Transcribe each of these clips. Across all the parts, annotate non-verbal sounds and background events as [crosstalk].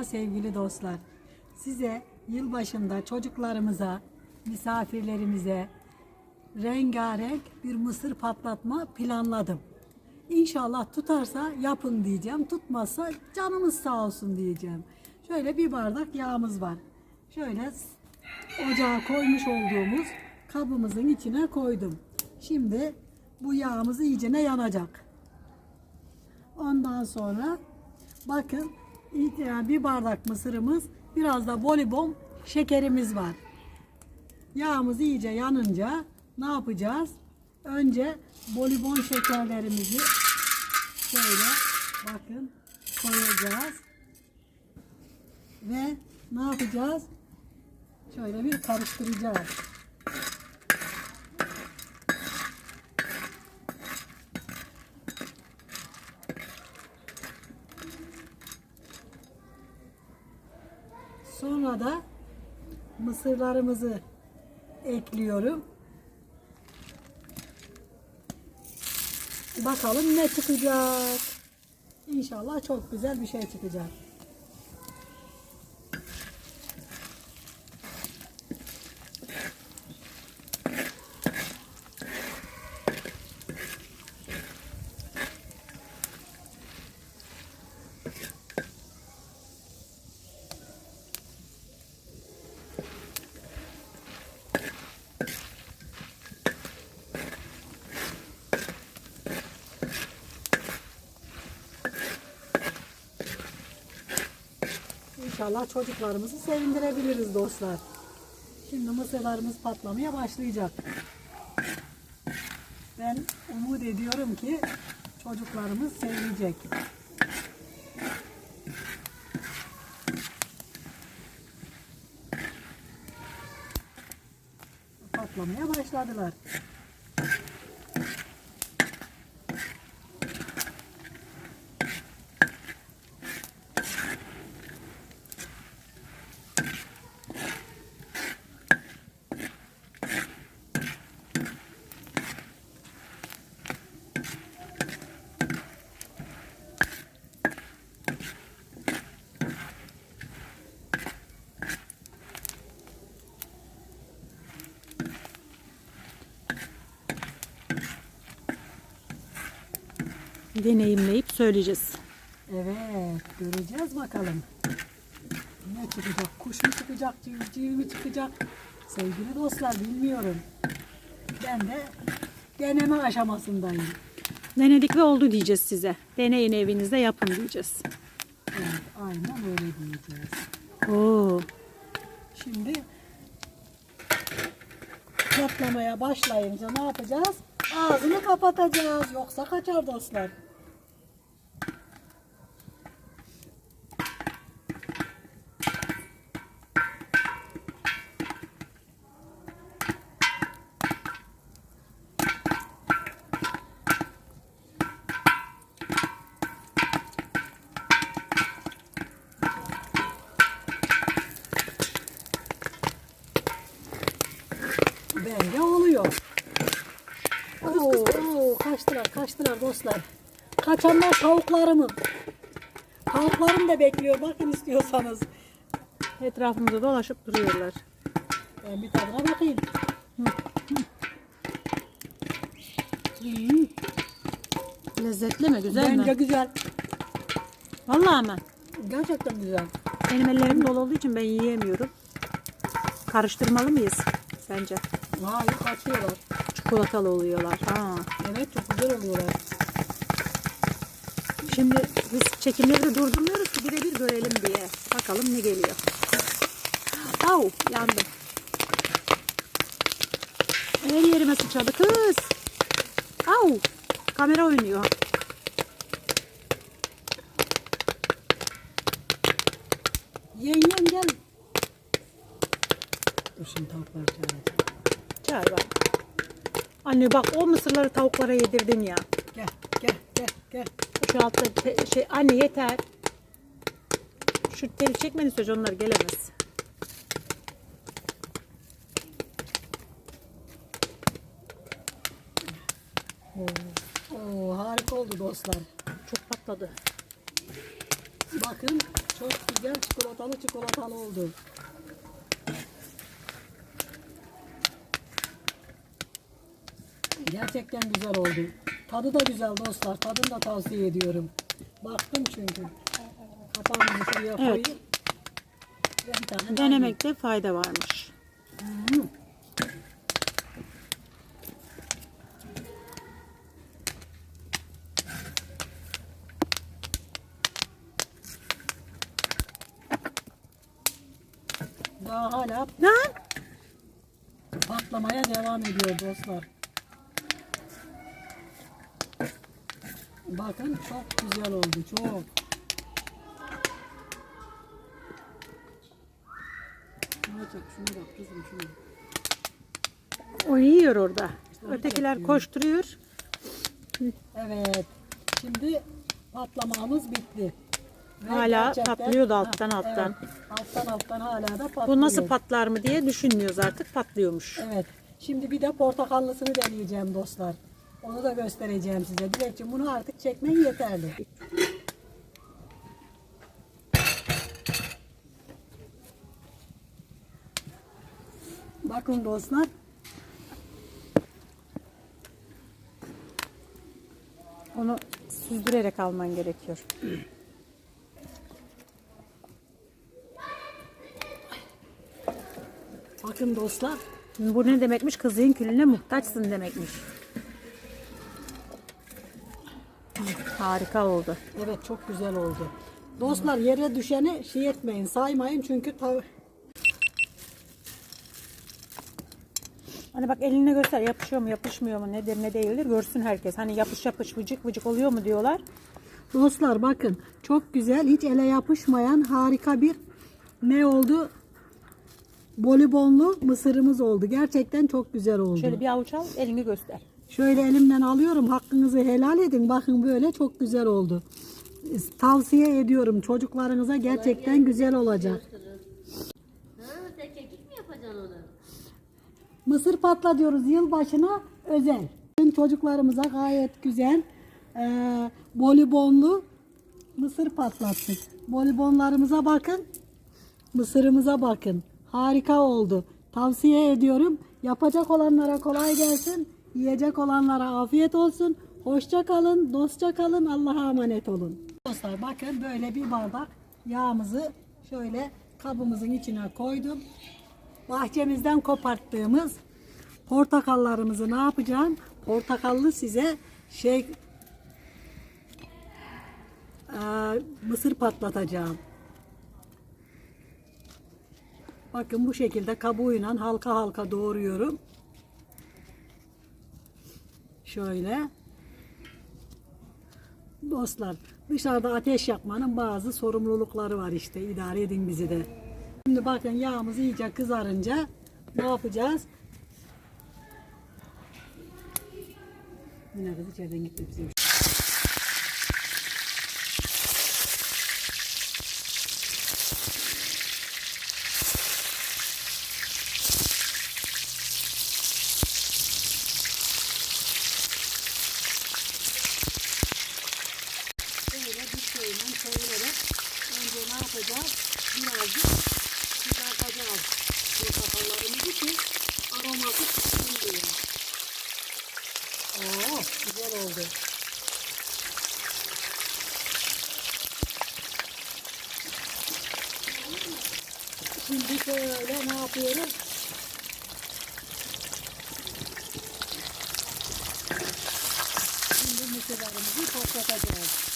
Sevgili dostlar, size yılbaşında çocuklarımıza, misafirlerimize rengarenk bir mısır patlatma planladım. İnşallah tutarsa yapın diyeceğim, tutmazsa canımız sağ olsun diyeceğim. Şöyle bir bardak yağımız var. Şöyle ocağa koymuş olduğumuz kabımızın içine koydum. Şimdi bu yağımız iyicene yanacak. Ondan sonra bakın bir bardak mısırımız biraz da bolibom şekerimiz var. Yağımız iyice yanınca ne yapacağız? Önce bolibon şekerlerimizi şöyle bakın koyacağız. Ve ne yapacağız? Şöyle bir karıştıracağız. Sonra da mısırlarımızı ekliyorum. Bakalım ne çıkacak. İnşallah çok güzel bir şey çıkacak. İnşallah çocuklarımızı sevindirebiliriz dostlar. Şimdi mısırlarımız patlamaya başlayacak. Ben umut ediyorum ki çocuklarımız sevecek. Patlamaya başladılar. Deneyimleyip söyleyeceğiz. Evet, göreceğiz bakalım. Ne çıkacak? Kuş mu çıkacak, civciv mi çıkacak? Sevgili dostlar bilmiyorum. Ben de deneme aşamasındayım. Denedik ve oldu diyeceğiz size. Deneyin evinizde yapın diyeceğiz. Evet, aynen öyle diyeceğiz. Oo. Şimdi patlamaya başlayınca ne yapacağız? Ağzını kapatacağız. Yoksa kaçar dostlar. Bence oluyor. Oo, oo, kaçtılar, kaçtılar dostlar. Kaçanlar tavuklarımın. Tavuklarım da bekliyor. Bakın istiyorsanız. Etrafımızda dolaşıp duruyorlar. Ben bir tadına bakayım. Lezzetli mi? Güzel Bence mi? güzel. Vallahi mı? Gerçekten güzel. Benim ellerim dolu olduğu için ben yiyemiyorum. Karıştırmalı mıyız sence? Hayır kaçıyorlar. Çikolatalı oluyorlar. Ha. Evet çok güzel oluyorlar. Şimdi biz çekimleri de durdurmuyoruz ki birebir görelim diye. Bakalım ne geliyor. Au yandı. Her yerime sıçradı kız. Au. Kamera oynuyor. Yengem gel. Dur şimdi tavukları çağıracağım. Bak. Anne bak o mısırları tavuklara yedirdin ya. Gel gel gel gel. Şu altta te- şey anne yeter. Şu teli çekmeni sürece onlar gelemez. Oo, harika oldu dostlar. Çok patladı. Bakın çok güzel çikolatalı çikolatalı oldu. Gerçekten güzel oldu. Tadı da güzel dostlar. Tadını da tavsiye ediyorum. Baktım çünkü. Kapağımızı şuraya koyayım. Evet. Ve bir tane Denemekte fayda varmış. yiyeyim. Daha hala Lan patlamaya devam ediyor dostlar. Bakın çok güzel oldu çok. Şuna çek, şunu bak kızım şunu. o yiyor orada. onu Ötekiler koşturuyor. Evet. Şimdi patlamamız bitti. Ve Hala gerçekten- patlıyordu alttan Ha, alttan. evet. Alttan alttan hala da patlıyor. Bu nasıl patlar mı diye düşünmüyoruz artık patlıyormuş. Evet. Şimdi bir de portakallısını deneyeceğim dostlar. Onu da göstereceğim size. Dilekçim bunu artık çekmen yeterli. Bakın dostlar. Onu süzdürerek alman gerekiyor. Bakın dostlar. Bu ne demekmiş? Kızın külüne muhtaçsın demekmiş. Hı, Harika oldu. Evet çok güzel oldu. Dostlar yere düşeni şey etmeyin saymayın çünkü Hani bak eline göster yapışıyor mu yapışmıyor mu nedir ne değildir görsün herkes. Hani yapış yapış vıcık vıcık oluyor mu diyorlar. Dostlar bakın çok güzel hiç ele yapışmayan harika bir ne oldu? Bolibonlu mısırımız oldu. Gerçekten çok güzel oldu. Şöyle bir avuç al elini göster. Şöyle elimden alıyorum. Hakkınızı helal edin. Bakın böyle çok güzel oldu. Tavsiye ediyorum çocuklarınıza gerçekten güzel olacak. Mısır patla diyoruz yılbaşına özel. Çocuklarımıza gayet güzel e, bolibonlu mısır patlattık. Bolibonlarımıza bakın. Mısırımıza bakın. Harika oldu. Tavsiye ediyorum. Yapacak olanlara kolay gelsin. Yiyecek olanlara afiyet olsun. Hoşça kalın, dostça kalın. Allah'a emanet olun. Dostlar bakın böyle bir bardak yağımızı şöyle kabımızın içine koydum bahçemizden koparttığımız portakallarımızı ne yapacağım? Portakallı size şey eee, mısır patlatacağım. Bakın bu şekilde kabuğuyla halka halka doğruyorum. Şöyle. Dostlar dışarıda ateş yakmanın bazı sorumlulukları var işte idare edin bizi de. Şimdi bakın yağımız iyice kızarınca ne yapacağız? Yine kız içeriden gitti bizim. Böyle bir şeyle çevirerek önce ne yapacağız? Birazcık kızartacağız portakallarımızı ki aroması çıksın diye. Oo, güzel oldu. Şimdi şöyle ne yapıyoruz? Şimdi mısırlarımızı patlatacağız.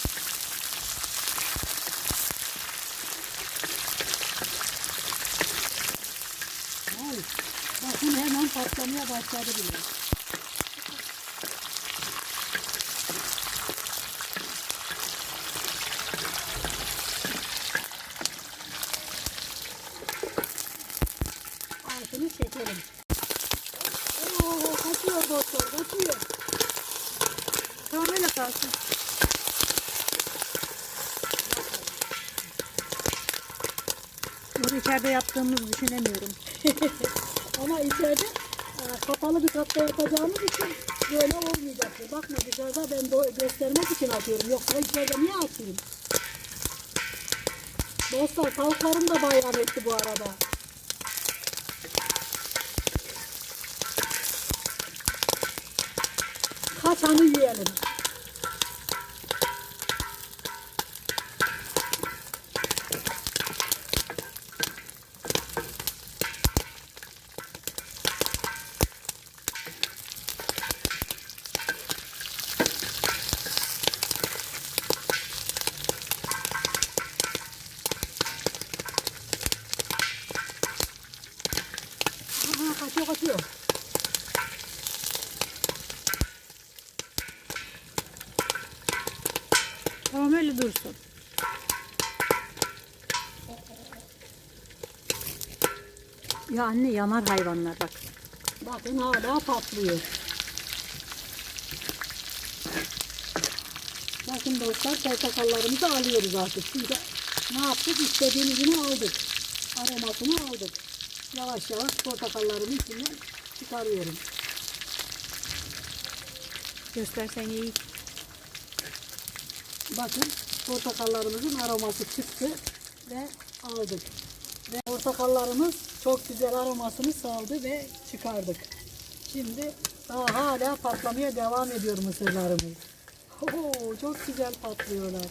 Bakın hemen patlamaya başladı bile. Tamam öyle kalsın. Bunu içeride yaptığımızı düşünemiyorum. [laughs] Ama içeride e, kapalı bir kapta yapacağımız için böyle olmayacaktır. Bakma dışarıda ben göstermek için atıyorum. Yoksa içeride niye atayım? Dostlar tavuklarım da bayram etti bu arada. Kaçanı yiyelim. Ya anne yanar hayvanlar bak. Bakın hala patlıyor. Bakın dostlar portakallarımızı alıyoruz artık. Çünkü ne yaptık? İstediğimizini aldık. Aromasını aldık. Yavaş yavaş portakallarımı içinden çıkarıyorum. Göstersen iyi. Bakın portakallarımızın aroması çıktı ve aldık. Ve portakallarımız çok güzel aromasını saldı ve çıkardık. Şimdi daha hala patlamaya devam ediyor mısırlarımız. Oo, çok güzel patlıyorlar.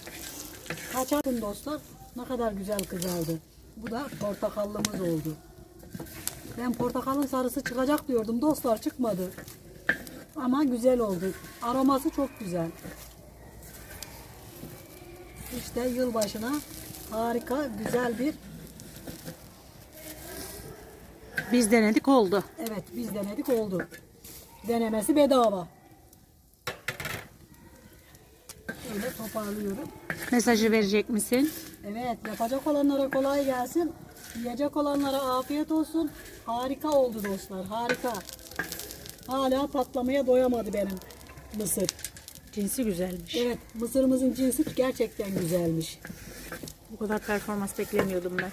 Kaçardın dostlar. Ne kadar güzel kızardı. Bu da portakallımız oldu. Ben portakalın sarısı çıkacak diyordum. Dostlar çıkmadı. Ama güzel oldu. Aroması çok güzel. İşte yılbaşına harika güzel bir Biz denedik oldu. evet biz denedik oldu. Denemesi bedava. Öyle toparlıyorum. Mesajı verecek misin? Evet yapacak olanlara kolay gelsin. Yiyecek olanlara afiyet olsun. Harika oldu dostlar harika. Hala patlamaya doyamadı benim mısır. Cinsi güzelmiş. Evet mısırımızın cinsi gerçekten güzelmiş. Bu kadar performans beklemiyordum ben.